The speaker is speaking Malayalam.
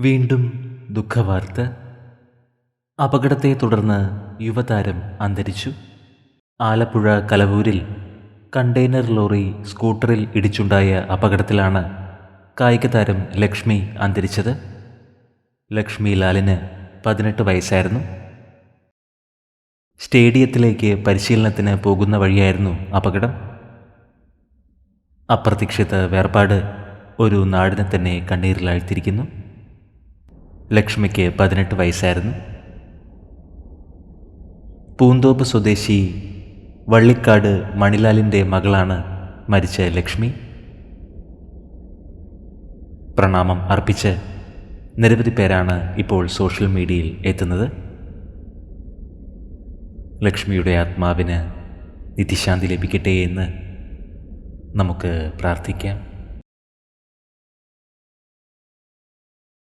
വീണ്ടും ദുഃഖവാർത്ത. അപകടത്തെ തുടർന്ന് യുവതാരം അന്തരിച്ചു. ആലപ്പുഴ കലവൂരിൽ കണ്ടെയ്നർ ലോറി സ്കൂട്ടറിൽ ഇടിച്ചുണ്ടായ അപകടത്തിലാണ് കായിക താരം ലക്ഷ്മി അന്തരിച്ചത്. ലക്ഷ്മി ലാലിന് പതിനെട്ട് വയസ്സായിരുന്നു. സ്റ്റേഡിയത്തിലേക്ക് പരിശീലനത്തിന് പോകുന്ന വഴിയായിരുന്നു അപകടം. അപ്രതീക്ഷിത വേർപാട് ഒരു നാടിനെ തന്നെ കണ്ണീരിലാഴ്ത്തിയിരിക്കുന്നു. ലക്ഷ്മിക്ക് പതിനെട്ട് വയസ്സായിരുന്നു. പൂന്തോപ്പ് സ്വദേശി വള്ളിക്കാട് മണിലാലിന്റെ മകളാണ് മരിച്ച ലക്ഷ്മി. പ്രണാമം അർപ്പിച്ച് നിരവധി പേരാണ് ഇപ്പോൾ സോഷ്യൽ മീഡിയയിൽ എത്തുന്നത്. ലക്ഷ്മിയുടെ ആത്മാവിന് നിത്യശാന്തി ലഭിക്കട്ടെ എന്ന് നമുക്ക് പ്രാർത്ഥിക്കാം.